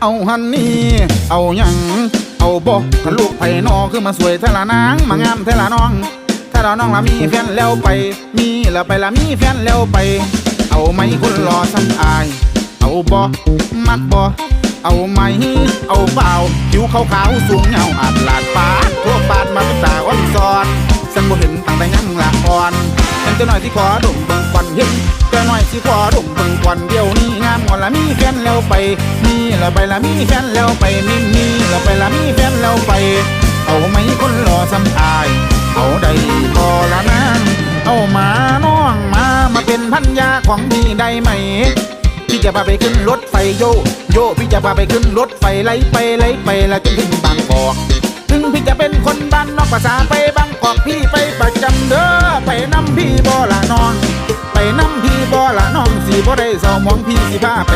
เอาหันนี่ เอาหยัง เอาบอกถ้าลูกไผ่นอคือมาสวยเทละนางมางามเทละน้อง ถ้าเราน้องละมีแฟนแล้วไป มีละไปละมีแฟนแล้วไป เอาไหมคนรอซ้ำอาย เอาบอมักบอเอาไหม เอาเปล่าผิวขาวขาวๆสูงเงาอาดลาดปาดทั่วปาดมาเป็นตาอ่อนซอนสันบ่เห็นตั้งแต่ยังละอ่อนเห็นเจ้าหน่อยที่ขอดมเบิ่งก่อนเห็นเจ้าหน่อยที่ขอดมเบิ่งก่อนเดียวนี้งามงอนละมีแฟนแล้วไปมี ละไปละมีแฟนแล้วไปมีมีละไปละมีแฟนแล้วไป เอาไหมคนรอซ้ำอาย เอาได้พอละนางเอามาน้องมามาเป็นพันยาของพี่ได้ไหมพี่จะพาไปขึ้นรถไฟโยโยพี่จะพาไปขึ้นรถไฟไล่ไปไล่ไปแล้วจนถึงบางกอกถึงพี่จะเป็นคนบ้านนอกภาษาไปบางกอกพี่ไปประจำเด้อไปน้ำพี่บ่ละน้อง ไปน้ำพี่บ่ละน้องสีบ่ได้เศร้าหมองพี่สิพาไป